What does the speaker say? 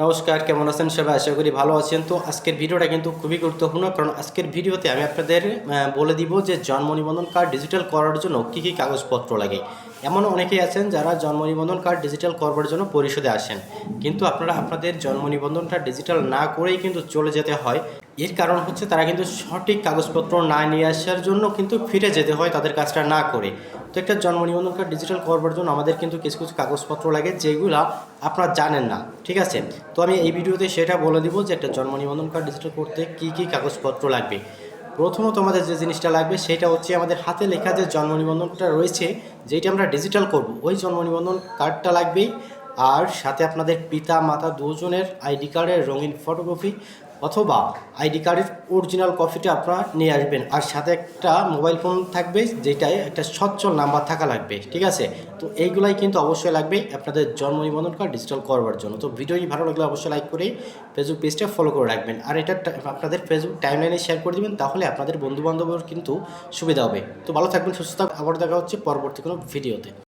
নমস্কার, কেমন আছেন সবাই? আশা করি ভালো আছেন। তো আজকের ভিডিওটা কিন্তু খুবই গুরুত্বপূর্ণ, কারণ আজকের ভিডিওতে আমি আপনাদের বলে দিব যে জন্ম নিবন্ধন কার্ড ডিজিটাল করার জন্য কী কী কাগজপত্র লাগে। এমন অনেকেই আছেন যারা জন্ম নিবন্ধন কার্ড ডিজিটাল করবার জন্য পরিশোধে আসেন। কিন্তু আপনারা আপনাদের জন্ম নিবন্ধনটা ডিজিটাল না করেই কিন্তু চলে যেতে হয়। এর কারণ হচ্ছে তারা কিন্তু সঠিক কাগজপত্র না নিয়ে আসার জন্য কিন্তু ফিরে যেতে হয় তাদের কাজটা না করে। তো একটা জন্ম নিবন্ধন কার্ড ডিজিটাল করবার জন্য আমাদের কিন্তু কিছু কিছু কাগজপত্র লাগে, যেগুলো আপনারা জানেন না, ঠিক আছে? তো আমি এই ভিডিওতে সেটা বলে দিব যে একটা জন্ম নিবন্ধন কার্ড ডিজিটাল করতে কী কী কাগজপত্র লাগবে। প্রথমত আমাদের যে জিনিসটা লাগবে সেটা হচ্ছে আমাদের হাতে লেখা যে জন্ম নিবন্ধনটা রয়েছে যেটা আমরা ডিজিটাল করব, ওই জন্ম নিবন্ধন কার্ডটা লাগবেই। আর সাথে আপনাদের পিতা, মাতা দুজনের আইডি কার্ডের রঙিন ফটোকপি অথবা আইডি কার্ডের অরিজিনাল কপিটা আপনারা নিয়ে আসবেন। আর সাথে একটা মোবাইল ফোন থাকবে, যেটায় একটা সচ্ছল নাম্বার থাকা লাগবে, ঠিক আছে? তো এইগুলাই কিন্তু অবশ্যই লাগবে আপনাদের জন্ম নিবন্ধন কার্ড ডিজিটাল করবার জন্য। তো ভিডিওটি ভালো লাগলে অবশ্যই লাইক করে ফেসবুক পেজটা ফলো করে রাখবেন। আর এটা আপনাদের ফেসবুক টাইমলাইনে শেয়ার করে দিবেন, তাহলে আপনাদের বন্ধু বান্ধবের কিন্তু সুবিধা হবে। তো ভালো থাকবেন, সুস্থ থাকবেন। আবার দেখা হচ্ছে পরবর্তী কোনো ভিডিওতে।